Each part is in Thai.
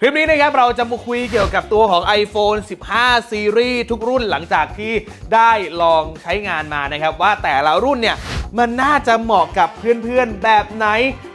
คลิปนี้นะครับเราจะมาคุยเกี่ยวกับตัวของ iPhone 15 Series ทุกรุ่นหลังจากที่ได้ลองใช้งานมานะครับ ว่าแต่ละรุ่นเนี่ยมันน่าจะเหมาะกับเพื่อนๆแบบไหน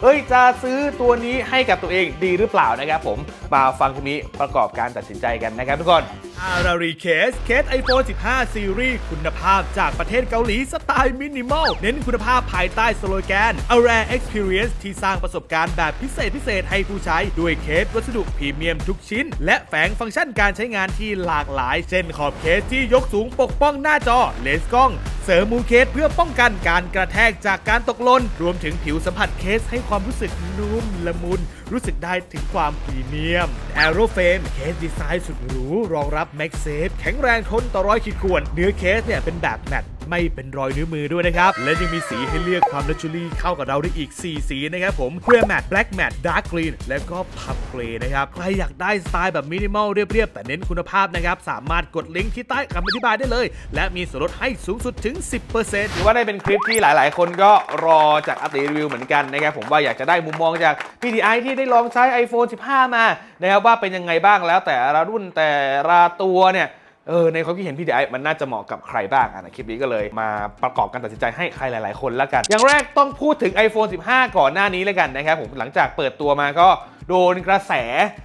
เอ้ยจะซื้อตัวนี้ให้กับตัวเองดีหรือเปล่านะครับผมมาฟังคลิปนี้ประกอบการตัดสินใจกันนะครับทุกคน อารารีเคส เคส iPhone 15 Series คุณภาพจากประเทศเกาหลีสไตล์มินิมอล เน้นคุณภาพภายใต้สโลแกน A Rare Experience ที่สร้างประสบการณ์แบบพิเศษพิเศษให้ผู้ใช้ ด้วยเคสวัสดุพรีเมียมทุกชิ้น และแฝงฟังก์ชันการใช้งานที่หลากหลาย เช่นขอบเคสที่ยกสูงปกป้องหน้าจอ เลนส์กล้องเสริมมุมเคสเพื่อป้องกันการกระแทกจากการตกหล่นรวมถึงผิวสัมผัสเคสให้ความรู้สึกนุ่มละมุน รู้สึกได้ถึงความพรีเมียม a e r o f a m e เคสดีไซน์สุดหรู รองรับ m a g s a f e แข็งแรงทนต่อร้อยขีดข่วน เนื้อเคสเนี่ยเป็นแบบแมต ไม่เป็นรอยนิ้วมือด้วยนะครับ และยังมีสีให้เลือกความลักชัวรี่เข้ากับเราได้อีก 4 สีนะครับผม Clear Matte Black Matte Dark Green และก็ Puff Gray นะครับ ใครอยากได้สไตล์แบบมินิมอลเรียบๆ แต่เน้นคุณภาพนะครับ สามารถกดลิงก์ที่ใต้คำอธิบายได้เลย และมีส่วนลดให้สูงสุดถึง 10%ถือว่าได้เป็นคลิปที่หลาย ๆ คนก็รอจากอัปเดตรีวิวเหมือนกันนะครับผมว่าอยากจะได้มุมมองจากพี่ดีไอที่ได้ลองใช้ iPhone 15 มานะครับว่าเป็นยังไงบ้างแล้วแต่ละรุ่นแต่ละตัวเนี่ย เออในความคิดเห็นพี่ดีไอมันน่าจะเหมาะกับใครบ้างอะนะคลิปนี้ก็เลยมาประกอบการตัดสินใจให้ใครหลาย ๆ คนละกัน อย่างแรกต้องพูดถึง iPhone 15 ก่อนหน้านี้เลยกันนะครับผมหลังจากเปิดตัวมาก็โดนกระแส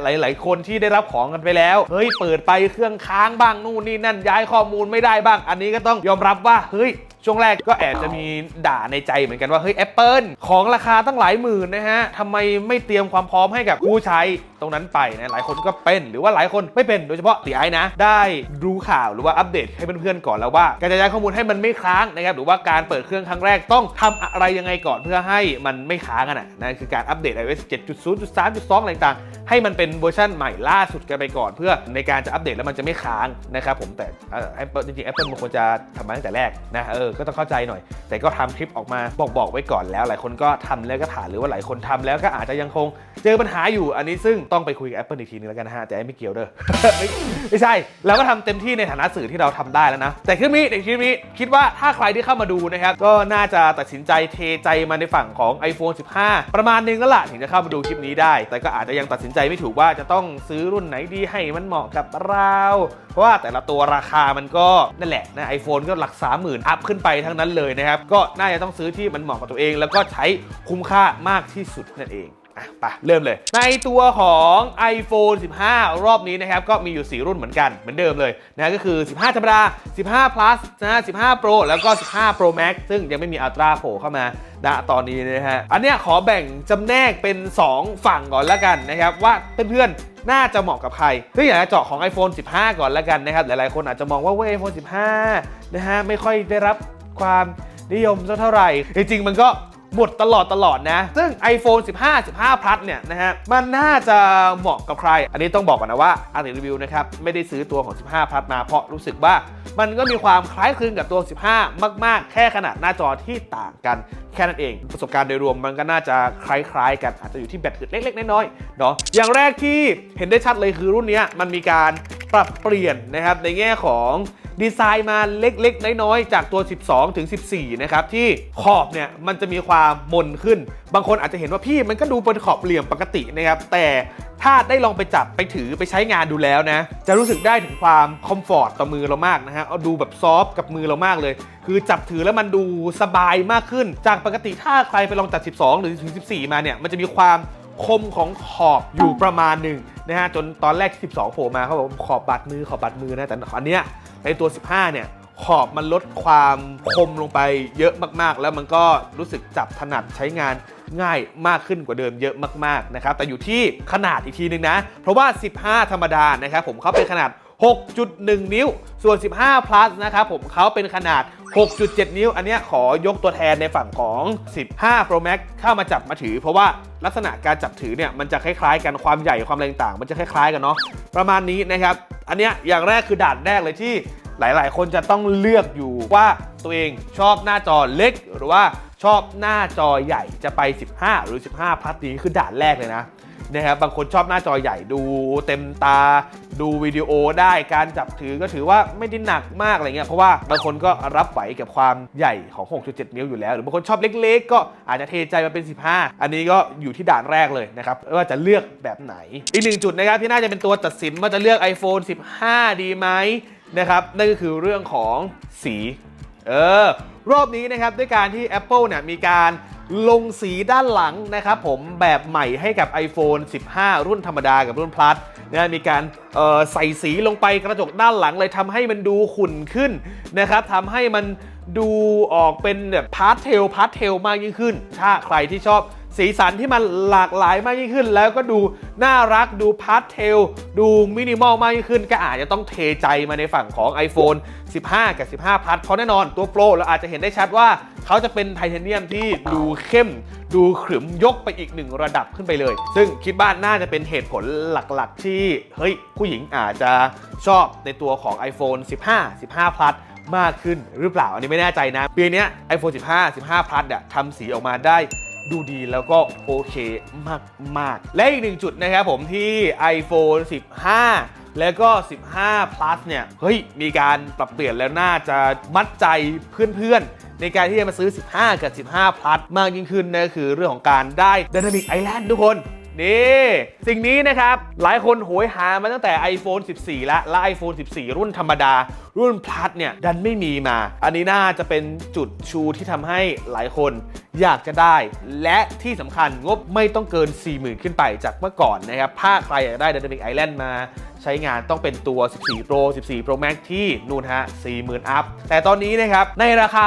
หลาย ๆ คนที่ได้รับของกันไปแล้ว เฮ้ย เปิดไปเครื่องค้างบ้างนู่นนี่นั่นย้ายข้อมูลไม่ได้บ้าง อันนี้ก็ต้องยอมรับว่าเฮ้ย ช่วงแรกก็แอบจะมีด่าในใจเหมือนกันว่าเฮ้ย Apple ของราคาตั้งหลายหมื่นนะฮะทำไมไม่เตรียมความพร้อมให้กับผู้ใช้ตรงนั้นไปนะหลายคนก็เป็นหรือว่าหลายคนไม่เป็นโดยเฉพาะตีไอ้นะ ได้รู้ข่าวหรือว่าอัปเดตให้เพื่อนๆก่อนแล้วว่า การจะย้ายข้อมูลให้มันไม่ค้างนะครับหรือว่าการเปิดเครื่องครั้งแรกต้องทำอะไรยังไงก่อนเพื่อให้มันไม่ค้างกันนะนั่นคือการอัปเดต iOS 7.0.3.2อะไรต่างๆให้มันเป็นเวอร์ชันใหม่ล่าสุดกันไปก่อน เพื่อในการจะอัปเดตแล้วมันจะไม่ค้างนะครับผมแต่จริงๆ Apple มันควรจะทำมาตั้งแต่แรกนะเออก็ต้องเข้าใจหน่อย แต่ก็ทำคลิปออกมาบอกบอกไว้ก่อนแล้ว หลายคนก็ทำแล้วก็ผ่านหรือว่าหลายคนทำแล้วก็อาจจะยังคงเจอปัญหาอยู่อันนี้ซึ่งต้องไปคุยกับ Apple อีกทีนึงแล้วกันนะฮะแต่ไม่เกี่ยวเด้อไม่ไม่ใช่เราก็ทำเต็มที่ในฐานะสื่อที่เราทำได้แล้วนะ แต่คลิปนี้ในคลิปนี้คิดว่าถ้าใครที่เข้ามาดูนะครับก็น่าจะตัดสินใจเทใจมาในฝั่งของ iPhone 15 ประมาณนึงแล้วล่ะถึงจะเข้ามาดูคลิปนี้ได้ แต่ก็อาจจะยังตัดสินใจไม่ถูกว่าจะต้องซื้อรุ่นไหนดีให้มันเหมาะกับเรา เพราะว่าแต่ละตัวราคามันก็นั่นแหละนะไอโฟนก็หลัก30,000อัพขึ้นไปทั้งนั้นเลยนะครับ ก็น่าจะต้องซื้อที่มันเหมาะกับตัวเอง แล้วก็ใช้คุ้มค่ามากที่สุดนั่นเองอะไปเริ่มเลย ในตัวของ iPhone 15 รอบนี้นะครับ ก็มีอยู่ 4 รุ่นเหมือนกัน เหมือนเดิมเลยนะก็คือ 15 ธรรมดา 15 plus นะ 15 Pro แล้วก็ 15 Pro Max ซึ่งยังไม่มี Ultra โผล่เข้ามาณตอนนี้นะฮะ อันเนี้ยขอแบ่งจำแนกเป็น 2 ฝั่งก่อนละกันนะครับ ว่าเพื่อนๆน่าจะเหมาะกับใครซึ่งอยากจะเจาะของ iPhone 15 ก่อนละกันนะครับ หลายๆ คนอาจจะมองว่าเว้ย iPhone 15 นะฮะ ไม่ค่อยได้รับ ความนิยมสักเท่าไหร่ จริงๆ มันก็หมดตลอดตลอดนะ ซึ่ง iPhone 15 15 Plus เนี่ยนะฮะ มันน่าจะเหมาะกับใคร อันนี้ต้องบอกก่อนนะว่าอาร์ติรีวิวนะครับ ไม่ได้ซื้อตัวของ 15 Plus มาเพราะรู้สึกว่า มันก็มีความคล้ายคลึงกับตัว 15 มาก ๆ แค่ขนาดหน้าจอที่ต่างกันแค่นั้นเอง ประสบการณ์โดยรวมมันก็น่าจะคล้าย ๆ กันอาจจะอยู่ที่แบตอึดเล็ก ๆ น้อยๆเนาะอย่างแรกที่เห็นได้ชัดเลยคือรุ่นนี้มันมีการปรับเปลี่ยนนะครับในแง่ของ ดีไซน์มาเล็กๆ น้อยๆ จากตัว 12 ถึง 14 นะครับ ที่ขอบเนี่ยมันจะมีความมนขึ้น บางคนอาจจะเห็นว่าพี่มันก็ดูเป็นขอบเหลี่ยมปกตินะครับ แต่ถ้าได้ลองไปจับไปถือไปใช้งานดูแล้วนะ จะรู้สึกได้ถึงความคอมฟอร์ตต่อมือเรามากนะฮะเอาดูแบบซอฟต์กับมือเรามากเลย คือจับถือแล้วมันดูสบายมากขึ้น จากปกติถ้าใครไปลองจับ12 หรือถึง 14 มาเนี่ยมันจะมีความคมของขอบอยู่ประมาณหนึ่งนะฮะจนตอนแรกที่ 12 โผล่มาเขาบอกขอบบาดมือขอบบาดมือนะแต่อันเนี้ย ในตัว 15 เนี่ยขอบมันลดความคมลงไปเยอะมากๆ แล้วมันก็รู้สึกจับถนัดใช้งานง่ายมากขึ้นกว่าเดิมเยอะมากๆนะครับแต่อยู่ที่ขนาดอีกทีนึงนะ เพราะว่า 15 ธรรมดานะครับผมเขาเป็นขนาด 6.1 นิ้ว ส่วน 15 plus นะครับผมเขาเป็นขนาด 6.7 นิ้ว อันนี้ขอยกตัวแทนในฝั่งของ 15 Pro Max เข้ามาจับมาถือ เพราะว่าลักษณะการจับถือเนี่ยมันจะคล้ายๆกันความใหญ่ความอะไรต่าง มันจะคล้ายๆกันเนาะประมาณนี้นะครับ อันนี้อย่างแรกคือด่านแรกเลยที่หลายๆ คนจะต้องเลือกอยู่ว่าตัวเองชอบหน้าจอเล็ก หรือว่าชอบหน้าจอใหญ่จะไป 15 หรือ 15 plus นี้คือด่านแรกเลยนะ นะครับบางคนชอบหน้าจอใหญ่ดูเต็มตา ดูวิดีโอได้การจับถือก็ถือว่าไม่ได้หนักมากอะไรเงี้ยเพราะว่าบางคนก็รับไหวกับความใหญ่ของ 6.7 นิ้วอยู่แล้ว หรือบางคนชอบเล็กๆ ก็อาจจะเทใจมาเป็น 15 อันนี้ก็อยู่ที่ด่านแรกเลยนะครับว่าจะเลือกแบบไหน อีกหนึ่งจุดนะครับที่น่าจะเป็นตัวตัดสินว่าจะเลือก iPhone 15 ดีไหมนะครับนั่นก็คือเรื่องของสี เออ รอบนี้นะครับด้วยการที่ Apple เนี่ยมีการลงสีด้านหลังนะครับผมแบบใหม่ให้กับ iPhone 15 รุ่นธรรมดากับรุ่น Plus นะมีการใส่สีลงไปกระจกด้านหลังเลยทำให้มันดูขุ่นขึ้นนะครับทำให้มันดูออกเป็นแบบพาสเทลพาสเทลมากยิ่งขึ้น ถ้าใครที่ชอบ สีสันที่มันหลากหลายมากยิ่งขึ้น แล้วก็ดูน่ารักดูพาสเทล ดูมินิมอลมากยิ่งขึ้น ก็อาจจะต้องเทใจมาในฝั่งของ iPhone 15 กับ 15 Plus เพราะแน่นอนตัวโปรเราอาจจะเห็นได้ชัดว่า เขาจะเป็นไทเทเนียมที่ดูเข้ม ดูขรึมยกไปอีกหนึ่งระดับขึ้นไปเลย ซึ่งคิดว่าน่าจะเป็นเหตุผลหลักๆ ที่เฮ้ยผู้หญิงอาจจะชอบในตัวของ iPhone 15 15 Plus มากขึ้นหรือเปล่า อันนี้ไม่แน่ใจนะ ปีนี้ iPhone 15 15 Plus เนี่ยทำสีออกมาได้ ดูดีแล้วก็โอเคมาก ๆ และอีกหนึ่งจุดนะครับผมที่ iPhone 15 แล้วก็ 15 plus เนี่ย เฮ้ย มีการปรับเปลี่ยนแล้วน่าจะมัดใจเพื่อนๆ ในการที่จะมาซื้อ 15 กับ 15 plus มากยิ่งขึ้นนะคือเรื่องของการได้ Dynamic Island ทุกคน นี่สิ่งนี้นะครับ หลายคนโหยหามาตั้งแต่ iPhone 14แล้วและ iPhone 14 รุ่นธรรมดา รุ่น Plus เนี่ยดันไม่มีมา อันนี้น่าจะเป็นจุดชูที่ทำให้หลายคนอยากจะได้ และที่สำคัญงบไม่ต้องเกิน 40,000 ขึ้นไปจากเมื่อก่อนนะครับถ้าใครอยากได้ Dynamic Island มาใช้งานต้องเป็นตัว 14 Pro 14 Pro Max ที่นู่นฮะ 40,000 อัพ แต่ตอนนี้นะครับ ในราคา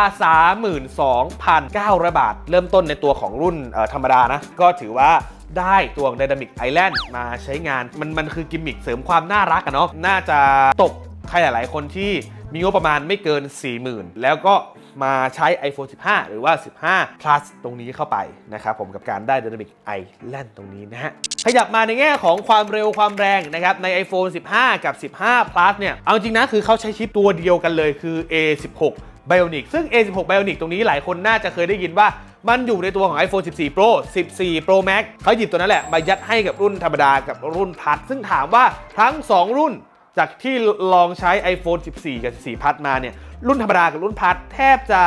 32,900 บาท เริ่มต้นในตัวของรุ่นธรรมดานะ ก็ถือว่า ได้ตัว Dynamic Island มาใช้งาน มันมันคือกิมมิคเสริมความน่ารักอะเนาะน่าจะตกใครหลาย ๆ คนที่มีงบประมาณไม่เกิน 40,000 แล้วก็มาใช้ iPhone 15 หรือว่า 15 plus ตรงนี้เข้าไปนะครับผมกับการได้ Dynamic Island ตรงนี้นะฮะ ขยับมาในแง่ของความเร็วความแรงนะครับ ใน iPhone 15 กับ 15 plus เนี่ย เอาจริงนะ คือเขาใช้ชิปตัวเดียวกันเลยคือ A16 Bionic ซึ่ง A16 Bionic ตรงนี้หลายคนน่าจะเคยได้ยินว่า มันอยู่ในตัวของ iPhone 14 Pro 14 Pro Max เขาหยิบตัวนั้นแหละ มายัดให้กับรุ่นธรรมดากับรุ่นพัด ซึ่งถามว่าทั้ง 2 รุ่นจากที่ลองใช้ iPhone 14 กับ 14 พัดมาเนี่ย รุ่นธรรมดากับรุ่นพัดแทบจะ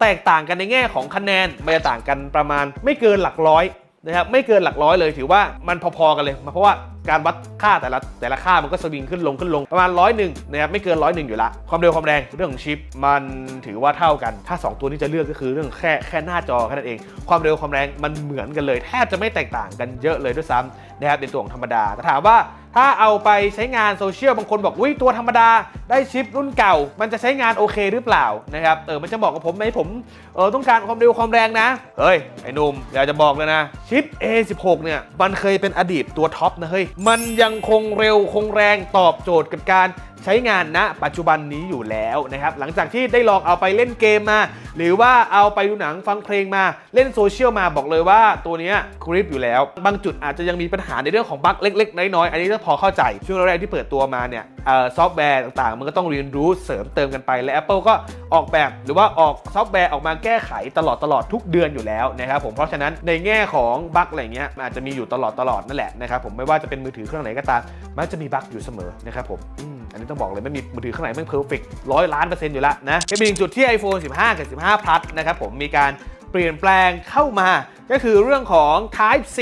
แตกต่างกันในแง่ของคะแนนมันจะต่างกันประมาณไม่เกินหลักร้อยนะครับไม่เกินหลักร้อยเลยถือว่ามันพอๆกันเลย เพราะว่า การวัดค่าแต่ละแต่ละค่ามันก็สวิงขึ้นลงขึ้นลงประมาณร้อยหนึ่งนะครับไม่เกินร้อยหนึ่งอยู่ละ ความเร็วความแรงเรื่องของชิปมันถือว่าเท่ากัน ถ้า 2 ตัวนี้จะเลือกก็คือเรื่องแค่แค่หน้าจอแค่นั้นเอง ความเร็วความแรงมันเหมือนกันเลย แทบจะไม่แตกต่างกันเยอะเลยด้วยซ้ำนะครับในตัวของธรรมดาแต่ถามว่าถ้าเอาไปใช้งานโซเชียลบางคนบอกอุ้ยตัวธรรมดาได้ชิปรุ่นเก่า มันจะใช้งานโอเคหรือเปล่านะครับเออมันจะบอกกับผมไหมผมเออต้องการความเร็วความแรงนะเฮ้ยไอ้นุ่มอยากจะบอกเลยนะชิป A16 เนี่ยมันเคยเป็นอดีตตัวท็อปนะเฮ้ยมันยังคงเร็วคงแรงตอบโจทย์กับการ ใช้งานณปัจจุบันนี้อยู่แล้วนะครับหลังจากที่ได้ลองเอาไปเล่นเกมมา หรือว่าเอาไปดูหนังฟังเพลงมาเล่นโซเชียลมาบอกเลยว่าตัวนี้ยกริปอยู่แล้ว บางจุดอาจจะยังมีปัญหาในเรื่องของบั๊กเล็ก ๆ น้อยๆอันนี้ก็พอเข้าใจ ช่วงแรกๆที่เปิดตัวมาเนี่ยซอฟต์แวร์ต่างๆ มันก็ต้องเรียนรู้เสริมเติมกันไปและ Apple ก็ออกแบบหรือว่าออกซอฟต์แวร์ออกมาแก้ไขตลอดตลอดทุกเดือนอยู่แล้วนะครับผมเพราะฉะนั้นในแง่ของบั๊กอะไรเงี้ยอาจจะมีอยู่ตลอดตลอดนั่นแหละนะครับผมไม่ว่าจะเป็นมือถือเครื่องไหนก็ตามมันจะมีบั๊กอยู่เสมอนะครับผม อันนี้ต้องบอกเลยไม่มีมือถือเครื่องไหนไม่เพอร์เฟกต์ร้อยล้านเปอร์เซ็นต์อยู่แล้วนะเป็นอีกหนึ่งจุดที่ iPhone 15 กับ 15 Plus นะครับผมมีการเปลี่ยนแปลงเข้ามาก็คือเรื่องของ Type C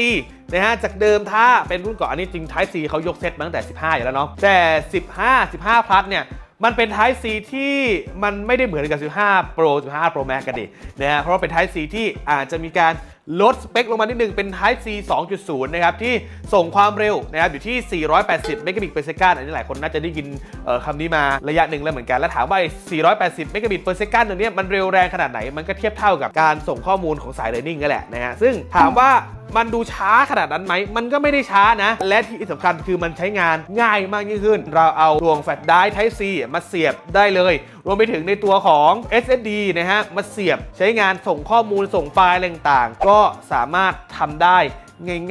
นะฮะจากเดิมถ้าเป็นรุ่นก่อนอันนี้จริง Type C เขายกเซตมาตั้งแต่ 15 อยู่แล้วเนาะแต่ 15 15 Plus เนี่ยมันเป็น Type C ที่มันไม่ได้เหมือนกับ 15 Pro 15 Pro Max กันดินะฮะเพราะว่าเป็น Type C ที่อาจจะมีการลดสเปคลงมานิดนึงเป็น Type C 2.0 นะครับที่ส่งความเร็วนะครับอยู่ที่ 480 เมกะบิต per second อันนี้หลายคนน่าจะได้ยินคำนี้มาระยะหนึ่งแล้วเหมือนกัน แล้วถามว่าไอ้480 เมกะบิต per second ตรงนี้มันเร็วแรงขนาดไหน มันก็เทียบเท่ากับการส่งข้อมูลของสาย Learning นั่นแหละนะฮะซึ่งถามว่ามันดูช้าขนาดนั้นไหม มันก็ไม่ได้ช้านะ และที่สำคัญคือมันใช้งานง่ายมากยิ่งขึ้น เราเอาดวงแฟลชไดร์ Type C มาเสียบได้เลย รวมไปถึงในตัวของ SSD นะฮะมาเสียบใช้งานส่งข้อมูลส่งไฟล์อะไรต่างๆ ก็สามารถทำได้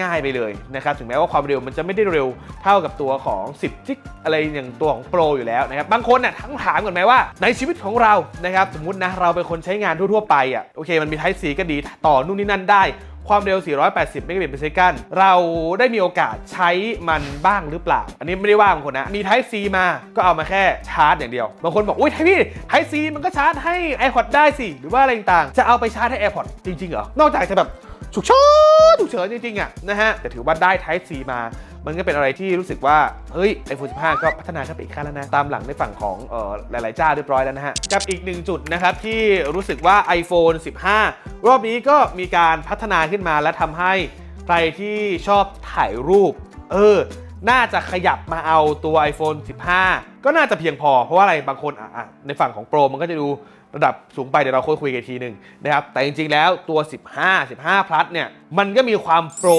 ง่าย ๆ ไปเลยนะครับถึงแม้ว่าความเร็วมันจะไม่ได้เร็วเท่ากับตัวของ 10จิกอะไรอย่างตัวของโปรอยู่แล้วนะครับบางคนน่ะทั้งถามก่อนไหมว่า ในชีวิตของเรานะครับสมมตินะเราเป็นคนใช้งานทั่วๆไปอะโอเคมันมี Type C ก็ดีต่อนู่นนี่นั่นได้ความเร็ว 480 เมกะบิตเปอร์เซกันเราได้มีโอกาสใช้มันบ้างหรือเปล่า อันนี้ไม่ได้ว่าบางคนนะ มี Type C มา ก็เอามาแค่ชาร์จอย่างเดียว บางคนบอก อุ้ยพี่ Type C มันก็ชาร์จให้ AirPods ได้สิ หรือว่าอะไรต่าง จะเอาไปชาร์จให้ AirPods จริง ๆ เหรอ นอกจากจะแบบ ฉุกเฉินฉุกเฉินจริงๆอะนะฮะแต่ถือว่าได้ Type C มา มันก็เป็นอะไรที่รู้สึกว่า เฮ้ย iPhone 15 ก็พัฒนาขึ้นไปอีกขั้นแล้วนะ ตามหลังในฝั่งของเอ่อหลายๆเจ้าเรียบร้อยแล้วนะฮะ กับอีกหนึ่งจุดนะครับที่รู้สึกว่า iPhone 15 รอบนี้ก็มีการพัฒนาขึ้นมาและทำให้ใครที่ชอบถ่ายรูป เออน่าจะขยับมาเอาตัว iPhone 15 ก็น่าจะเพียงพอ เพราะว่าอะไรบางคนอะอะในฝั่งของโปรมันก็จะดู ระดับสูงไปเดี๋ยวเราค่อยคุยกันทีหนึ่งนะครับแต่จริงๆแล้วตัว 15 15 plus เนี่ยมันก็มีความโปร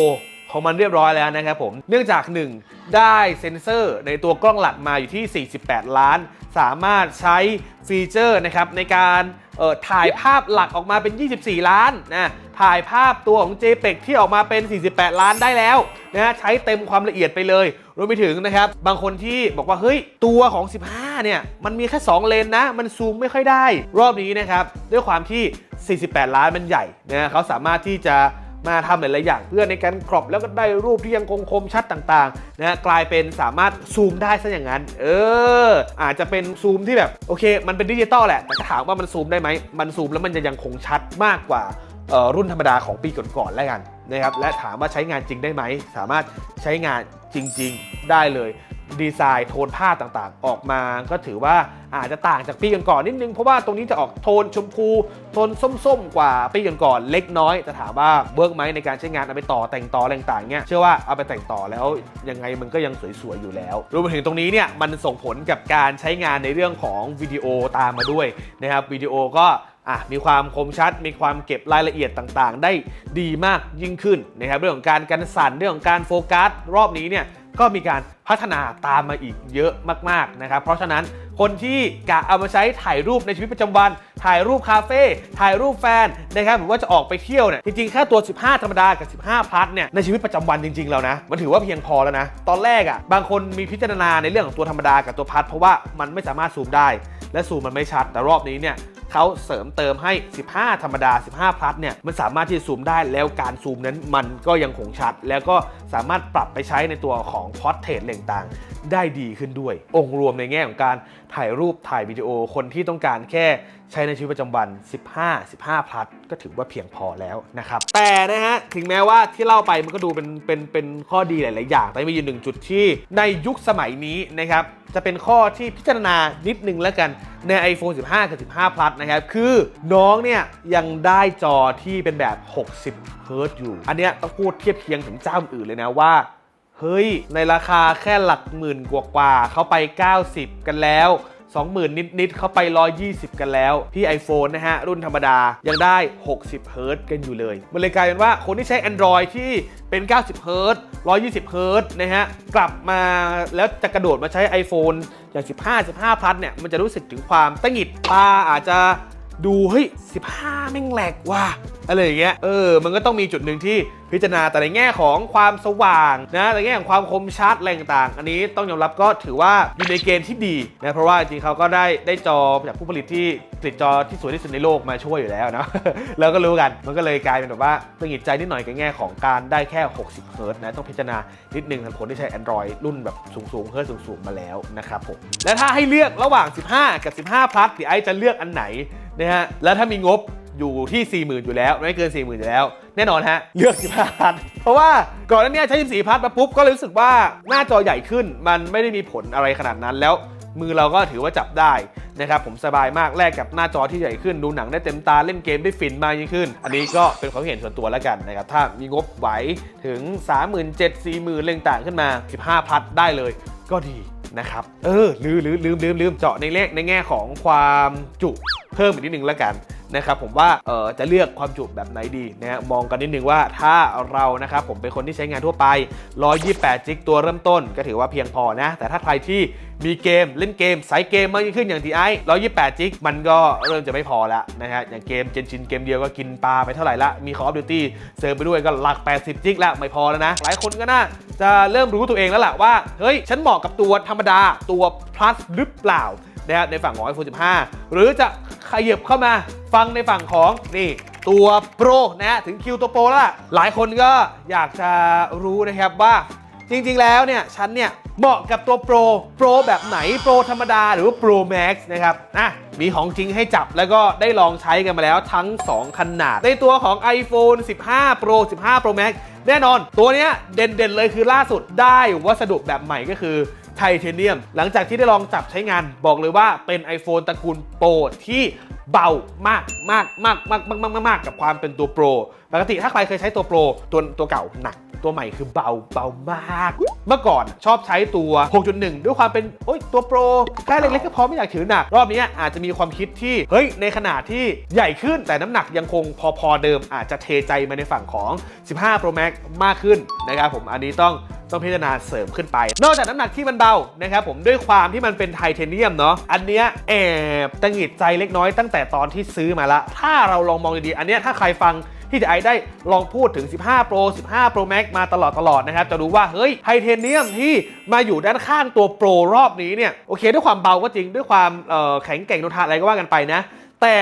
ของมันเรียบร้อยแล้วนะครับผม เนื่องจาก 1 ได้เซ็นเซอร์ในตัวกล้องหลักมาอยู่ที่ 48 ล้าน สามารถใช้ฟีเจอร์นะครับในการถ่ายภาพหลักออกมาเป็น 24 ล้านนะถ่ายภาพตัวของ JPEG ที่ออกมาเป็น 48 ล้านได้แล้วนะฮะใช้เต็มความละเอียดไปเลย รวมไปถึงนะครับ บางคนที่บอกว่า เฮ้ย ตัวของ 15 เนี่ย มันมีแค่ 2 เลนนะ มันซูมไม่ค่อยได้ รอบนี้นะครับ ด้วยความที่ 48 ล้านมันใหญ่นะเขาสามารถที่จะ มาทำหลายๆอย่างเพื่อในการกรอบแล้วก็ได้รูปที่ยังคงคมชัดต่างๆนะกลายเป็นสามารถซูมได้ซะอย่างนั้น เออ อาจจะเป็นซูมที่แบบโอเค มันเป็นดิจิตอลแหละ แต่ถามว่ามันซูมได้ไหม มันซูมแล้วมันจะยังคงชัดมากกว่ารุ่นธรรมดาของปีก่อนๆแล้วกันนะครับ และถามว่าใช้งานจริงได้ไหม สามารถใช้งานจริง ๆ ได้เลย ดีไซน์โทนผ้าต่างๆ ออกมาก็ถือว่าอาจจะต่างจากปีก่อนๆนิดนึง เพราะว่าตรงนี้จะออกโทนชมพู โทนส้มๆ กว่าปีก่อนๆเล็กน้อยแต่ถามว่าเวิร์กไหมในการใช้งานเอาไปต่อแต่งต่ออะไรต่างๆเนี่ยเชื่อว่าเอาไปแต่งต่อแล้วยังไงมันก็ยังสวยๆอยู่แล้วรวมไปถึงตรงนี้เนี่ยมันส่งผลกับการใช้งานในเรื่องของวิดีโอตามมาด้วยนะครับวิดีโอก็อะมีความคมชัด มีความเก็บรายละเอียดต่างๆ ได้ดีมากยิ่งขึ้นนะครับเรื่องของการกันสั่นเรื่องของการโฟกัส รอบนี้เนี่ย ก็มีการพัฒนาตามมาอีกเยอะมากๆนะครับ เพราะฉะนั้นคนที่กะเอามาใช้ถ่ายรูปในชีวิตประจำวัน ถ่ายรูปคาเฟ่ถ่ายรูปแฟนนะครับหรือว่าจะออกไปเที่ยวเนี่ยจริงๆแค่ตัว 15 ธรรมดากับ 15 พลัสเนี่ยในชีวิตประจำวันจริงๆ แล้วนะ มันถือว่าเพียงพอแล้วนะ ตอนแรกอะบางคนมีพิจารณาในเรื่องของตัวธรรมดากับตัวพัดเพราะว่ามันไม่สามารถซูมได้ และซูมมันไม่ชัดแต่รอบนี้เนี่ย เขาเสริมเติมให้ 15 ธรรมดา 15 พลัสเนี่ยมันสามารถที่จะซูมได้แล้วการซูมนั้นมันก็ยังคงชัด แล้วก็สามารถปรับไปใช้ในตัวของพอร์เทรตต่างๆ ได้ดีขึ้นด้วย องค์รวมในแง่ของการถ่ายรูปถ่ายวิดีโอคนที่ต้องการแค่ ใช้ในชีวิตประจำวัน 15 15 พลัสก็ถือว่าเพียงพอแล้วนะครับ แต่นะฮะ ถึงแม้ว่าที่เล่าไปมันก็ดูเป็นเป็นเป็นข้อดีหลาย ๆ อย่าง แต่มีอยู่หนึ่งจุดที่ในยุคสมัยนี้นะครับ จะเป็นข้อที่พิจารณานิดนึงแล้วกันใน iPhone 15 กับ 15 Plus นะครับ คือน้องเนี่ยยังได้จอที่เป็นแบบ 60 เฮิร์ตอยู่ อันเนี้ยต้องพูดเทียบเคียงถึงเจ้าอื่นเลยนะว่าเฮ้ย ในราคาแค่หลักหมื่นกว่าๆเขาไป 90 กันแล้ว 20,000 นิด ๆ เขาไป 120 กันแล้ว ที่ iPhone นะฮะ รุ่นธรรมดายังได้ 60เฮิร์ต์กันอยู่เลย มันเลยกลายเป็นว่าคนที่ใช้ Android ที่เป็น 90เฮิร์ตซ์120เฮิร์ตนะฮะ กลับมาแล้วจะกระโดดมาใช้ iPhone อย่าง 15 15 Plus เนี่ย มันจะรู้สึกถึงความตั้งหงิดตาอาจจะดูเฮ้ย 15 แม่งแหลกว่ะอะไรอย่างเงี้ยเออมันก็ต้องมีจุดหนึ่งที่พิจารณาแต่ในแง่ของความสว่างนะในแง่ของความคมชัดอะไรต่าง อันนี้ต้องยอมรับก็ถือว่าอยู่ในเกณฑ์ที่ดีนะเพราะว่าจริงเขาก็ได้ได้จอจากผู้ผลิตที่ผลิตจอที่สวยที่สุดในโลกมาช่วยอยู่แล้วนะแล้วก็รู้กันมันก็เลยกลายเป็นแบบว่าตังหงิดใจนิดหน่อยในแง่ของการได้แค่ 60เฮิร์ตซ์นะต้องพิจารณานิดนึงสำหรับคนที่ใช้ Android รุ่นแบบสูงๆเฮิร์ตซ์สูงๆมาแล้วนะครับผมและถ้าให้เลือกระหว่าง 15 กับ 15 plus ไอจะเลือกอันไหนนะฮะแล้วถ้ามีงบ อยู่ที่ 40,000 อยู่แล้ว ไม่เกิน 40,000 อยู่แล้ว แน่นอนฮะ เลือก 15พัทเพราะว่าก่อนหน้านี้ใช้ 14 พัทมาปุ๊บ ก็เลยรู้สึกว่าหน้าจอใหญ่ขึ้นมันไม่ได้มีผลอะไรขนาดนั้นแล้ว มือเราก็ถือว่าจับได้นะครับผมสบายมากแลกกับหน้าจอที่ใหญ่ขึ้น ดูหนังได้เต็มตาเล่นเกมได้ฟินมากยิ่งขึ้น อันนี้ก็เป็นความเห็นส่วนตัวแล้วกันนะครับถ้ามีงบไหวถึง 37,000 40,000เร่งต่างขึ้นมา 15 พัทได้เลย ก็ดีนะครับ เออลืมลืมลืมลืมลืมเจาะในเลขในแง่ของความจุ เพิ่มอีกนิดนึงแล้วกันนะครับผมว่าเออจะเลือกความจุแบบไหนดีนะฮะมองกันนิดนึงว่าถ้าเรานะครับผมเป็นคนที่ใช้งานทั่วไป 128 จิกตัวเริ่มต้น ก็ถือว่าเพียงพอนะ แต่ถ้าใครที่มีเกมเล่นเกมสายเกมมากยิ่งขึ้นอย่างทีไอ128 จิกมันก็เริ่มจะไม่พอแล้วนะฮะอย่างเกมเจนชินเกมเดียวก็กินปลาไปเท่าไหร่ละมี Call of Duty เสริมไปด้วยก็หลัก 80 จิกละไม่พอแล้วนะ หลายคนก็น่าจะเริ่มรู้ตัวเองแล้วล่ะว่าเฮ้ยฉันเหมาะกับตัวธรรมดาตัว plus หรือเปล่า นะฮะในฝั่งของ iPhone 15 หรือจะขยับเข้ามาฟังในฝั่งของนี่ตัวโปรนะฮะถึงคิวตัวโปรแล้วล่ะหลายคนก็อยากจะรู้นะครับว่าจริงๆ แล้วเนี่ยฉันเนี่ยเหมาะกับตัวโปรโปรแบบไหนโปรธรรมดาหรือว่าโปรแม็กซ์นะครับอะมีของจริงให้จับแล้วก็ได้ลองใช้กันมาแล้วทั้ง 2 ขนาด ในตัวของ iPhone 15 Pro 15 Pro Max แน่นอน ตัวเนี้ยเด่นๆ เลยคือล่าสุดได้วัสดุแบบใหม่ก็คือ ไทเทเนียม หลังจากที่ได้ลองจับใช้งานบอกเลยว่าเป็น iPhone ตระกูลโปรที่ เบามากมากมากมากมากมากมากกับความเป็นตัวโปรปกติถ้าใครเคยใช้ตัวโปรตัวตัวเก่าหนัก ตัวใหม่คือเบาเบามาก เมื่อก่อนชอบใช้ตัว 6.1 ด้วยความเป็นโอ้ยตัวโปรแค่เล็กๆก็พอไม่อยากถือหนัก รอบนี้อาจจะมีความคิดที่เฮ้ยในขนาดที่ใหญ่ขึ้นแต่น้ำหนักยังคงพอๆเดิม อาจจะเทใจมาในฝั่งของ 15 Pro Max มากขึ้นนะครับผมอันนี้ต้องต้องพิจารณาเสริมขึ้นไป นอกจากน้ำหนักที่มันเบานะครับผมด้วยความที่มันเป็นไทเทเนียมเนาะอันเนี้ยแอบตังหิดใจเล็กน้อยตั้งแต่ตอนที่ซื้อมาละ ถ้าเราลองมองดีๆ อันเนี้ยถ้าใครฟังที่จะไอได้ลองพูดถึง 15 Pro 15 Pro Max มาตลอดตลอดนะครับ จะรู้ว่า เฮ้ย ไทเทเนียมที่มาอยู่ด้านข้างตัวโปรรอบนี้เนี่ย โอเค ด้วยความเบาก็จริง ด้วยความแข็งแกร่งทนทานอะไรก็ว่ากันไปนะ แต่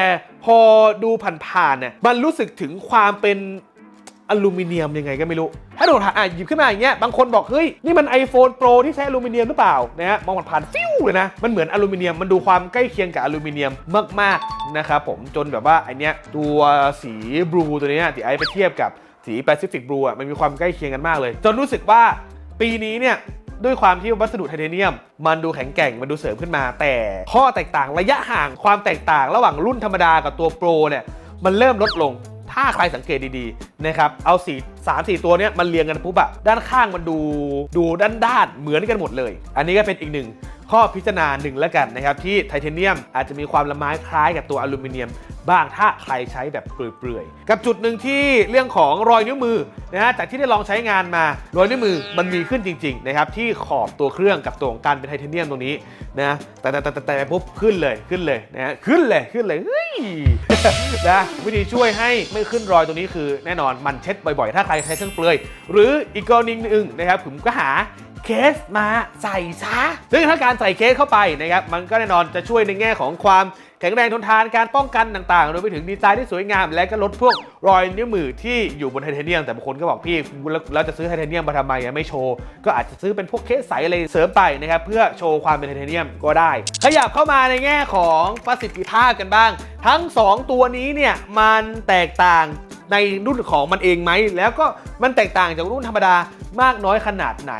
พอดูผ่านๆเนี่ย มันรู้สึกถึงความเป็น อลูมิเนียมยังไงก็ไม่รู้ ถ้าโดนอะหยิบขึ้นมาอย่างเงี้ย บางคนบอก เฮ้ย นี่มัน iPhone Pro ที่ใช้อลูมิเนียมหรือเปล่า นะฮะ มองผ่านฟิวเลยนะ มันเหมือนอลูมิเนียม มันดูความใกล้เคียงกับอลูมิเนียมมาก ๆ นะครับผม จนแบบว่าไอเนี้ยตัวสีบลูตัวเนี้ยที่ไอไปเทียบกับสีแปซิฟิกบลูอะ มันมีความใกล้เคียงกันมากเลย จนรู้สึกว่าปีนี้เนี่ยด้วยความที่วัสดุไทเทเนียม มันดูแข็งแกร่ง มันดูเสริมขึ้นมา แต่ข้อแตกต่างระยะห่างความแตกต่างระหว่างรุ่นธรรมดากับตัวโปรเนี่ยมันเริ่มลดลง ถ้าใครสังเกตดีๆนะครับเอาสีสามสี่ตัวเนี้ยมันเรียงกันปุ๊บอะด้านข้างมันดูดูด้านด้านเหมือนกันหมดเลย อันนี้ก็เป็นอีกหนึ่ง ข้อพิจารณาหนึ่งแล้วกันนะครับที่ไทเทเนียมอาจจะมีความละไม้คล้ายกับตัวอลูมิเนียม บ้างถ้าใครใช้แบบเปลือยๆ กับจุดหนึ่งที่เรื่องของรอยนิ้วมือนะฮะจากที่ได้ลองใช้งานมารอยนิ้วมือมันมีขึ้นจริงๆนะครับที่ขอบตัวเครื่องกับตัวของการเป็นไทเทเนียมตรงนี้นะแต่แต่แต่แต่แต่ปุ๊บขึ้นเลยขึ้นเลยนะฮะขึ้นเลยขึ้นเลยเฮ้ยนะวิธีช่วยให้ไม่ขึ้นรอยตรงนี้คือแน่นอนมันเช็ดบ่อยๆ ถ้าใครใช้เครื่องเปลือย หรืออีกกรณีหนึ่งนะครับผมก็หา เคสมาใส่ซะซึ่งถ้าการใส่เคสเข้าไปนะครับมันก็แน่นอนจะช่วยในแง่ของความ แข็งแรงทนทานการป้องกันต่างๆรวมไปถึงดีไซน์ที่สวยงาม และก็ลดพวกรอยนิ้วมือที่อยู่บนไทเทเนียม แต่บางคนก็บอกพี่แล้วจะซื้อไทเทเนียมมาทำไมอะไม่โชว์ ก็อาจจะซื้อเป็นพวกเคสใสอะไรเสริมไปนะครับเพื่อโชว์ความเป็นไทเทเนียมก็ได้ ขยับเข้ามาในแง่ของประสิทธิภาพกันบ้าง ทั้ง 2 ตัวนี้เนี่ยมันแตกต่างในรุ่นของมันเองไหม แล้วก็มันแตกต่างจากรุ่นธรรมดามากน้อยขนาดไหน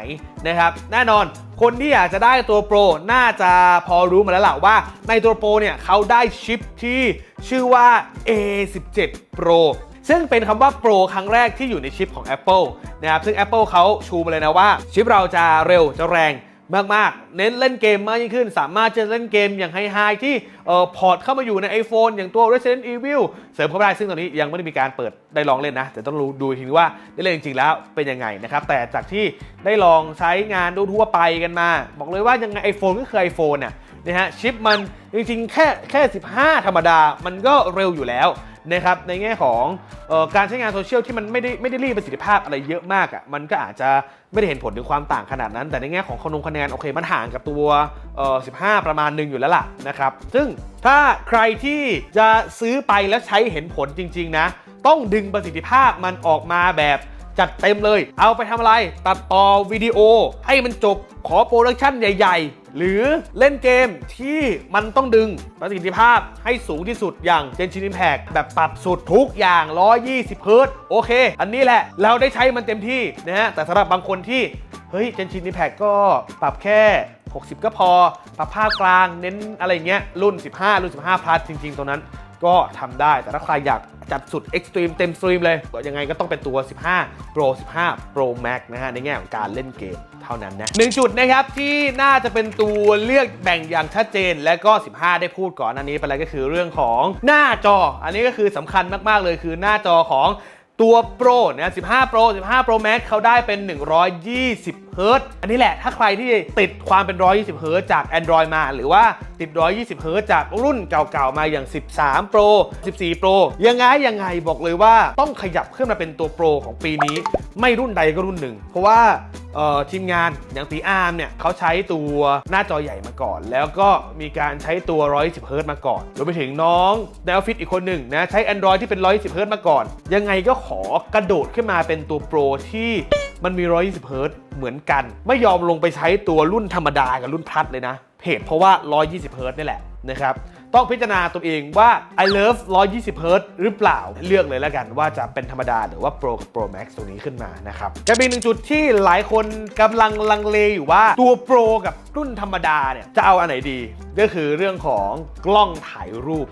นะครับ แน่นอน คนที่อยากจะได้ตัวโปรน่าจะพอรู้มาแล้วล่ะว่า ในตัวโปรเนี่ยเขาได้ชิปที่ชื่อว่า A17 Pro ซึ่งเป็นคำว่าโปรครั้งแรกที่อยู่ในชิปของ Apple นะครับซึ่ง Apple เขาชูมาเลยนะว่า ชิปเราจะเร็วจะแรง มากๆ เน้นเล่นเกมมากยิ่งขึ้น สามารถจะเล่นเกมอย่างไฮๆที่พอร์ตเข้ามาอยู่ใน iPhone อย่างตัว Resident Evil เสริมเข้าไปได้ซึ่งตอนนี้ยังไม่ได้มีการเปิดได้ลองเล่นนะ แต่ต้องรู้ดูทีนึงว่าได้เล่นจริงๆแล้วเป็นยังไงนะครับแต่จากที่ได้ลองใช้งานดูทั่วไปกันมา บอกเลยว่ายังไง iPhone ก็คือ iPhone น่ะนะฮะชิปมันจริงๆแค่แค่ 15 ธรรมดามันก็เร็วอยู่แล้ว นะครับในแง่ของออการใช้งานโซเชียลที่มันไม่ได้ไม่ได้รีบประสิทธิภาพอะไรเยอะมากอะ่ะมันก็อาจจะไม่ได้เห็นผลถึงความต่างขนาดนั้น แต่ในแง่ของคะแนงคะแนนโอเคมันห่างกับตัวเออ15 ประมาณหนึ่งอยู่แล้วล่ะนะครับซึ่งถ้าใครที่จะซื้อไปแล้วใช้เห็นผลจริง ๆ นะ ต้องดึงประสิทธิภาพมันออกมาแบบ จัดเต็มเลย เอาไปทำอะไร ตัดต่อวิดีโอ ให้มันจบขอโปรดักชันใหญ่ ๆ หรือเล่นเกมที่มันต้องดึงประสิทธิภาพให้สูงที่สุดอย่าง Genshin Impact แบบปรับสุดทุกอย่าง 120 เฮิร์ตโอเค อันนี้แหละเราได้ใช้มันเต็มที่นะฮะแต่สำหรับบางคนที่เฮ้ย Genshin Impact ก็ปรับแค่ 60 ก็พอ ปรับภาพกลางเน้นอะไรเงี้ยรุ่น 15 รุ่น 15 plus จริง ๆ ตรงนั้น ก็ทำได้แต่ถ้าใครอยากจัดสุด Extreme เต็มสตรีมเลยก็ยังไงก็ต้องเป็นตัว 15 Pro 15 Pro Max นะฮะในแง่ของการเล่นเกมเท่านั้นนะหนึ่งจุดนะครับที่น่าจะเป็นตัวเลือกแบ่งอย่างชัดเจน และก็ 15 ได้พูดก่อนอันนี้ไปแล้วก็คือเรื่องของหน้าจอ อันนี้ก็คือสำคัญมาก ๆ เลยคือหน้าจอของตัว Pro นะ15 Pro 15 Pro Max เขาได้เป็น 120เฮิร์ตอันนี้แหละถ้าใครที่ติดความเป็น 120เฮิร์ตจาก Android มา หรือว่าติด 120เฮิร์ตจากรุ่นเก่าๆ มาอย่าง 13 Pro 14 Pro ยังไงยังไงบอกเลยว่าต้องขยับขึ้นมาเป็นตัว Pro ของปีนี้ ไม่รุ่นใดก็รุ่นหนึ่ง เพราะว่าทีมงานอย่างตีอาร์มเนี่ยเขาใช้ตัวหน้าจอใหญ่มาก่อน แล้วก็มีการใช้ตัว120เฮิร์ตมาก่อนรวมไปถึงน้องในออฟฟิศอีกคนหนึ่งนะ ใช้ Android ที่เป็น120เฮิร์ตมาก่อน ยังไงก็ขอกระโดดขึ้นมาเป็นตัวโปรที่ มันมี 120 เฮิร์ตซ์เหมือนกัน ไม่ยอมลงไปใช้ตัวรุ่นธรรมดากับรุ่นพลัดเลยนะเหตุเพราะว่า 120 เฮิร์ตซ์นี่แหละนะครับต้องพิจารณาตัวเองว่า I love 120เฮิรต์หรือเปล่า เลือกเลยแล้วกันว่าจะเป็นธรรมดาหรือว่า Pro กับ Pro Max ตัวนี้ขึ้นมานะครับจะมีหนึ่งจุดที่หลายคนกำลังลังเลอยู่ว่าตัว Pro กับรุ่นธรรมดาเนี่ยจะเอาอันไหนดี ก็คือเรื่องของกล้องถ่ายรูป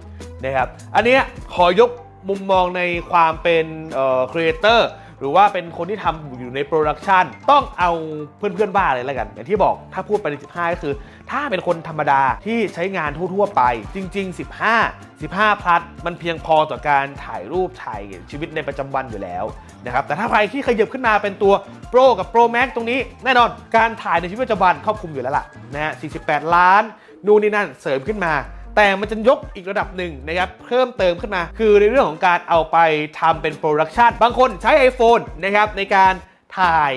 นะครับ อันนี้ขอยกมุมมองในความเป็นเอ่อครีเอเตอร์ หรือว่าเป็นคนที่ทำอยู่ในโปรดักชันต้องเอาเพื่อนๆบ้าเลยแล้วกัน อย่างที่บอกถ้าพูดไปใน 15 ก็คือ ถ้าเป็นคนธรรมดาที่ใช้งานทั่วๆไป จริง ๆ 15 15 พลัสมันเพียงพอต่อการถ่ายรูปถ่ายชีวิตในประจำวันอยู่แล้วนะครับแต่ถ้าใครที่ขยับขึ้นมาเป็นตัว Pro กับ Pro Max ตรงนี้แน่นอนการถ่ายในชีวิตประจำวันครอบคลุมอยู่แล้วล่ะนะฮะ48 ล้าน นู่นนี่นั่นเสริมขึ้นมา แต่มันจะยกอีกระดับหนึ่งนะครับเพิ่มเติมขึ้นมา คือในเรื่องของการเอาไปทำเป็นโปรดักชันบางคนใช้ iPhone นะครับในการถ่าย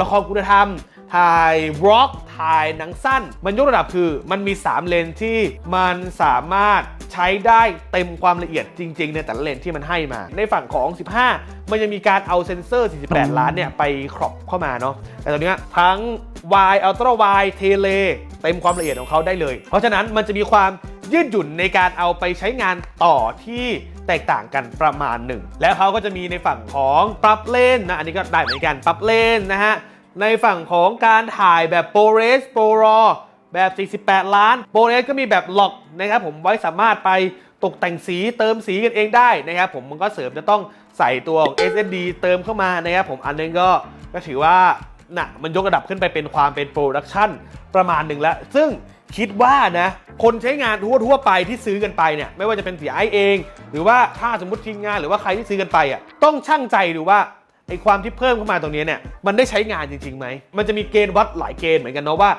ละครคุณธรรม ถ่ายวล็อกถ่ายหนังสั้น มันยกระดับคือมันมี 3 เลนที่มันสามารถใช้ได้เต็มความละเอียดจริง ๆ ในแต่ละเลนที่มันให้มา ในฝั่งของ 15 มันยังมีการเอาเซนเซอร์ 48 ล้านเนี่ยไปครอบเข้ามาเนาะแต่ตอนนี้ทั้ง wide ultra wide tele เต็มความละเอียดของเขาได้เลย เพราะฉะนั้นมันจะมีความ ยืดหยุ่นในการเอาไปใช้งานต่อที่แตกต่างกันประมาณหนึ่ง แล้วเขาก็จะมีในฝั่งของปรับเลนนะ อันนี้ก็ได้เหมือนกันปรับเลนนะฮะ ในฝั่งของการถ่ายแบบ ProRes ProRAW แบบ 48 ล้าน ProRes ก็มีแบบล็อกนะครับผมไว้สามารถไปตกแต่งสีเติมสีกันเองได้นะครับผมมันก็เสริมจะต้องใส่ตัวของ SSD เติมเข้ามานะครับผมอันนึงก็ก็ถือว่านะมันยกระดับขึ้นไปเป็นความเป็นโปรดักชันประมาณหนึ่งแล้ว ซึ่ง คิดว่านะ คนใช้งานทั่วทั่วๆไปที่ซื้อกันไปเนี่ยไม่ว่าจะเป็นสีไอเอง หรือว่าถ้าสมมติทีมงานหรือว่าใครที่ซื้อกันไปอะต้องชั่งใจดูว่าไอความที่เพิ่มเข้ามาตรงนี้เนี่ยมันได้ใช้งานจริงๆไหมมันจะมีเกณฑ์วัดหลายเกณฑ์เหมือนกันเนาะว่า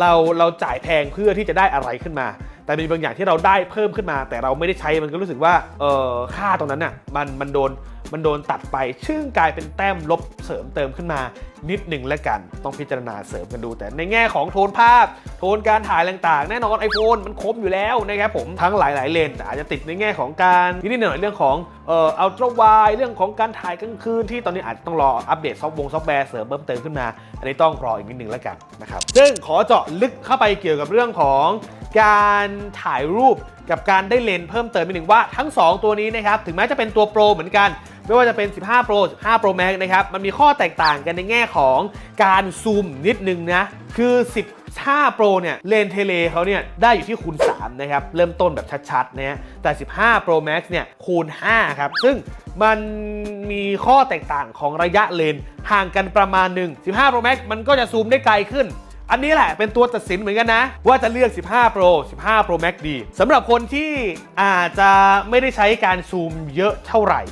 เราเราจ่ายแพงเพื่อที่จะได้อะไรขึ้นมา แต่มีบางอย่างที่เราได้เพิ่มขึ้นมา แต่เราไม่ได้ใช้มันก็รู้สึกว่าเออค่าตรงนั้นน่ะมันมันโดนมันโดนตัดไป ซึ่งกลายเป็นแต้มลบเสริมเติมขึ้นมานิดหนึ่งแล้วกัน ต้องพิจารณาเสริมกันดู แต่ในแง่ของโทนภาพ โทนการถ่ายต่างๆ แน่นอน iPhone มันคมอยู่แล้วนะครับผมทั้งหลายๆเลนแต่อาจจะติดในแง่ของการนิดหน่อยเรื่องของเอ่ออัลตร้าไวเรื่องของการถ่ายกลางคืนที่ตอนนี้อาจจะต้องรออัปเดตซอฟต์วงซอฟต์แวร์เสริมเพิ่มเติมขึ้นมา อันนี้ต้องรออีกนิดหนึ่งแล้วกันนะครับซึ่งขอเจาะลึกเข้าไปเกี่ยวกับเรื่องของ การถ่ายรูปกับการได้เลนส์เพิ่มเติมอีกหนึ่งว่าทั้ง 2 ตัวนี้นะครับถึงแม้จะเป็นตัวโปรเหมือนกัน ไม่ว่าจะเป็น 15 Pro 15 Pro Max นะครับมันมีข้อแตกต่างกันในแง่ของการซูมนิดนึงนะคือ15 Pro เนี่ยเลนเทเลเขาเนี่ยได้อยู่ที่คูณ 3 นะครับ เริ่มต้นแบบชัดๆนะฮะแต่ 15 Pro Max เนี่ยคูณ 5 ครับ ซึ่งมันมีข้อแตกต่างของระยะเลนส์ห่างกันประมาณหนึ่ง15 Pro Max มันก็จะซูมได้ไกลขึ้น อันนี้แหละเป็นตัวตัดสินเหมือนกันนะ ว่าจะเลือก 15 Pro 15 Pro Max ดีสำหรับคนที่อาจจะไม่ได้ใช้การซูมเยอะเท่าไหร่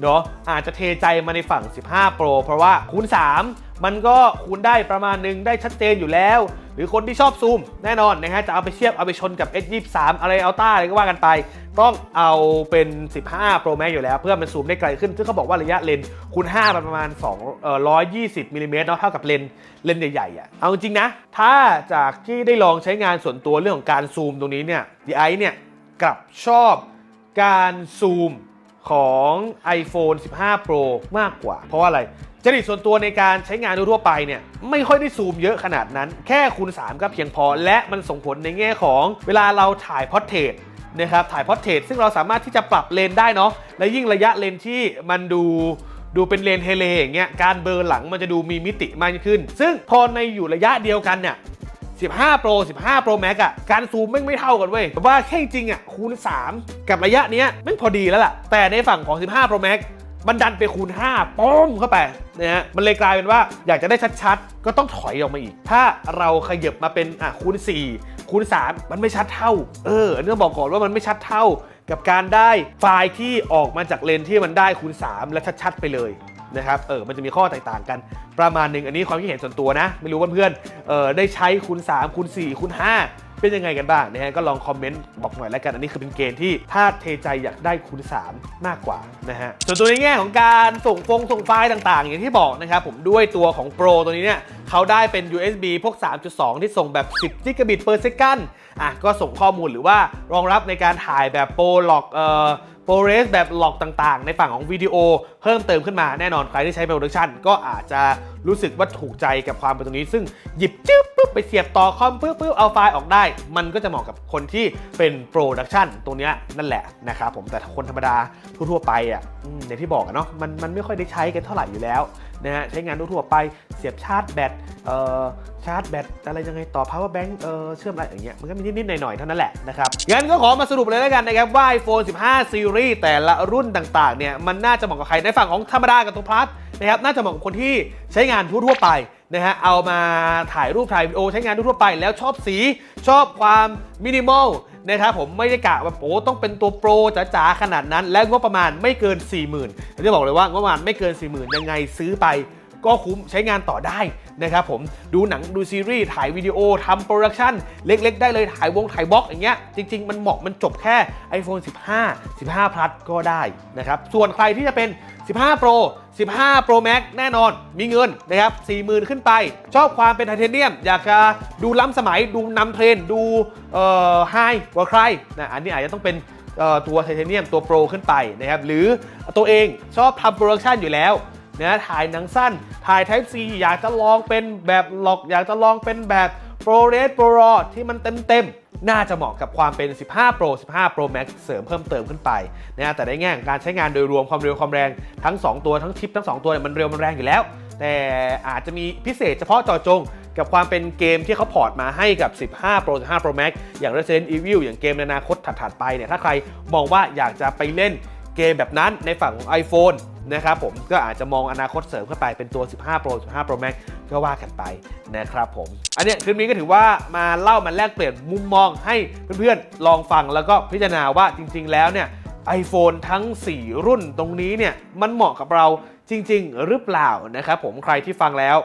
เนาะอาจจะเทใจมาในฝั่ง 15 Pro เพราะว่าคูณ 3 มันก็คูณได้ประมาณหนึงได้ชัดเจนอยู่แล้ว รือคนที่ชอบซูมแน่นอนนะฮะจะเอาไปเทียบเอาไปชนกับ S23 อะไรอัลต้าอะไรก็ว่ากันไป ต้องเอาเป็น 15 Pro Max อยู่แล้ว เพื่อมันซูมได้ไกลขึ้น ซึ่งเขาบอกว่าระยะเลนคูณ5ประมาณ2เอ่อ120มิลลิเมตรเนาะเท่ากับเลนเลนใหญ่ๆอะเอาจริงนะ ถ้าจากที่ได้ลองใช้งานส่วนตัวเรื่องของการซูมตรงนี้เนี่ย DI เนี่ยกลับชอบการซูม ของ iPhone 15 Pro มากกว่า เพราะว่าอะไร จริตส่วนตัวในการใช้งานทั่วไปเนี่ย ไม่ค่อยได้ซูมเยอะขนาดนั้น แค่คูณ 3 ก็เพียงพอ และมันส่งผลในแง่ของเวลาเราถ่ายพอร์เทรตนะครับ ถ่ายพอร์เทรตซึ่งเราสามารถที่จะปรับเลนได้เนาะ และยิ่งระยะเลนที่มันดูดูเป็นเลนเทเลอย่างเงี้ย การเบลอร์หลังมันจะดูมีมิติมากขึ้น ซึ่งพอในอยู่ระยะเดียวกันเนี่ย 15 Pro 15 Pro Max อะการซูมแม่งไม่เท่ากันเว้ยแต่ว่าแค่จริงอะคูณ 3 กับระยะเนี้ยแม่งพอดีแล้วล่ะ แต่ในฝั่งของ 15 Pro Max มันดันไปคูณ 5 ป้อมเข้าไปนะฮะมันเลยกลายเป็นว่าอยากจะได้ชัดๆ ก็ต้องถอยออกมาอีก ถ้าเราขยับมาเป็นอะคูณ 4 คูณ 3 มันไม่ชัดเท่า เอออันนี้องบอกก่อนว่ามันไม่ชัดเท่า กับการได้ไฟล์ที่ออกมาจากเลนที่มันได้คูณ 3 และชัดๆ ไปเลย นะครับเออมันจะมีข้อแตกต่างกันประมาณหนึ่งอันนี้ความคิดเห็นส่วนตัวนะ ไม่รู้เพื่อนๆเออได้ใช้คูณ3คูณ4คูณ5เป็นยังไงกันบ้างนะฮะก็ลองคอมเมนต์บอกหน่อยแล้วกัน อันนี้คือเป็นเกณฑ์ที่ถ้าเทใจอยากได้คูณ 3 มากกว่านะฮะส่วนตัวในแง่ของการส่งฟงส่งไฟล์ต่างๆ อย่างที่บอกนะครับผมด้วยตัวของ Pro ตัวนี้เนี่ยเขาได้เป็น USB พวก 3.2 ที่ส่งแบบ 10 gigabit per second อะก็ส่งข้อมูลหรือว่ารองรับในการถ่ายแบบโปรล็อกเอ่อ โปรเรสแบบหลอกต่างๆ ในฝั่งของวิดีโอเพิ่มเติมขึ้นมาแน่นอนใครที่ใช้โปรดักชันก็อาจจะรู้สึกว่าถูกใจกับความเป็นตรงนี้ ซึ่งหยิบจึ๊บปุ๊บไปเสียบต่อคอมปุ๊บปุ๊บเอาไฟล์ออกได้ มันก็จะเหมาะกับคนที่เป็นโปรดักชันตัวนี้นั่นแหละนะครับผมแต่คนธรรมดาทั่วๆไปอะอืมอย่างที่บอกอะเนาะมันมันไม่ค่อยได้ใช้กันเท่าไหร่อยู่แล้ว นะฮะใช้งานทั่วไปเสียบชาร์จแบตเอ่อชาร์จแบตอะไรยังไงต่อ power bank เอ่อเชื่อมอะไรอย่างเงี้ยมันก็มีนิดๆหน่อยๆเท่านั้นแหละนะครับงั้นก็ขอมาสรุปเลยแล้วกันนะครับว่า iPhone 15 Series แต่ละรุ่นต่างๆเนี่ยมันน่าจะเหมาะกับใครในฝั่งของธรรมดากับตัวพลัสนะครับน่าจะเหมาะกับคนที่ใช้งานทั่วๆไปนะฮะเอามาถ่ายรูปถ่ายวิดีโอใช้งานทั่วๆไป แล้วชอบสีชอบความมินิมอล นะครับผมไม่ได้กะว่าโอ้ต้องเป็นตัวโปรจ๋าๆขนาดนั้น และงบประมาณไม่เกิน 40,000ื่นจะบอกเลยว่างบประมาณไม่เกิน 40,000 ยังไงซื้อไป ก็คุ้มใช้งานต่อได้นะครับผมดูหนังดูซีรีส์ถ่ายวิดีโอทำโปรดักชันเล็กๆ ได้เลยถ่ายวงถ่ายบล็อกอย่างเงี้ยจริง ๆ มันเหมาะมันจบแค่ iPhone 15 15 Plus ก็ได้นะครับส่วนใครที่จะเป็น 15 Pro 15 Pro Max แน่นอน มีเงินนะครับ 40,000 ขึ้นไป ชอบความเป็นไทเทเนียม อยากจะดูล้ำสมัย ดูนำเทรนด์ดูเอ่อไฮกว่าใครนะ อันนี้อาจจะต้องเป็นตัวไทเทเนียมตัวโปรขึ้นไปนะครับ หรือตัวเองชอบทำโปรดักชันอยู่แล้ว นะถ่ายหนังสั้น ถ่าย Type C อยากจะลองเป็นแบบหลอก อยากจะลองเป็นแบบ Pro Red Pro Raw ที่มันเต็มๆ น่าจะเหมาะกับความเป็น 15 Pro 15 Pro Max เสริมเพิ่มเติมขึ้นไปนะแต่ในแง่ของการใช้งานโดยรวมความเร็วความแรงทั้ง 2 ตัวทั้งชิปทั้ง 2 ตัวเนี่ยมันเร็วมันแรงอยู่แล้ว แต่อาจจะมีพิเศษเฉพาะเจาะจงกับความเป็นเกมที่เขาพอร์ตมาให้กับ 15 Pro 15 Pro Max อย่าง Resident Evil อย่างเกมในอนาคตถัดๆไปเนี่ยถ้าใครมองว่าอยากจะไปเล่น เกมแบบนั้นในฝั่งของ iPhone นะครับผมก็อาจจะมองอนาคตเสริมเข้าไปเป็นตัว 15 Pro 15 Pro Max ก็ว่ากันไปนะครับผม อันนี้คลิปนี้ก็ถือว่ามาเล่ามาแลกเปลี่ยนมุมมองให้เพื่อนๆ ลองฟังแล้วก็พิจารณาว่าจริง ๆ แล้วเนี่ย iPhone ทั้ง 4 รุ่นตรงนี้เนี่ย มันเหมาะกับเราจริง ๆ หรือเปล่านะครับผมใครที่ฟังแล้ว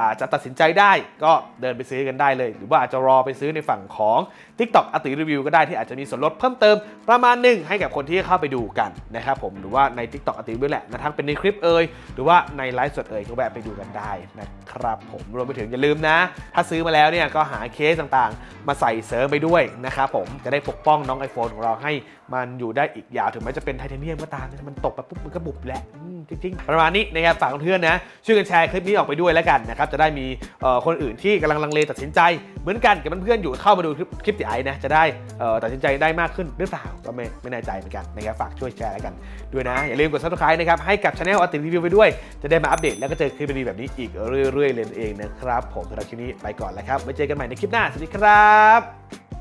อาจจะตัดสินใจได้ก็เดินไปซื้อกันได้เลย หรือว่าอาจจะรอไปซื้อในฝั่งของ TikTok อติรีวิวก็ได้ที่อาจจะมีส่วนลดเพิ่มเติมประมาณหนึ่งให้กับคนที่เข้าไปดูกันนะครับผมหรือว่าใน TikTok อติรีวิวแหละนะทั้งเป็นในคลิปเอ่ยหรือว่าในไลฟ์สดเอ่ยก็แวะไปดูกันได้นะครับผมรวมไปถึงอย่าลืมนะ ถ้าซื้อมาแล้วเนี่ยก็หาเคสต่างๆ มาใส่เสริมไปด้วยนะครับผมจะได้ปกป้องน้อง iPhone ของเราให้มันอยู่ได้อีกยาวถึงแม้จะเป็นไทเทเนียมก็ตามมันตกไปปุ๊บมันก็บุบแหละจริงๆประมาณนี้นะครับฝากเพื่อนนะช่วยกันแชร์คลิปนี้ออกไปด้วยแล้วกันนะครับจะได้มีคนอื่นที่กำลังลังเลตัดสินใจ เหมือนกันกับเพื่อนๆอยู่เข้ามาดูคลิปติไอนะจะได้ตัดสินใจได้มากขึ้นหรือเปล่าก็ไม่ไม่แน่ใจเหมือนกันนะครับฝากช่วยแชร์แล้วกันด้วยนะอย่าลืมกดซับสไคร b e นะครับให้กับช anel อติรีวิวไปด้วย จะได้มาอัปเดตแล้วก็เจอคลิปดีๆแบบนี้อีกเรื่อยๆเลยเองนะครับผมสำหรับคลิปนี้ไปก่อนแล้วครับไว้เจอกันใหม่ในคลิปหน้าสวัสดีครับ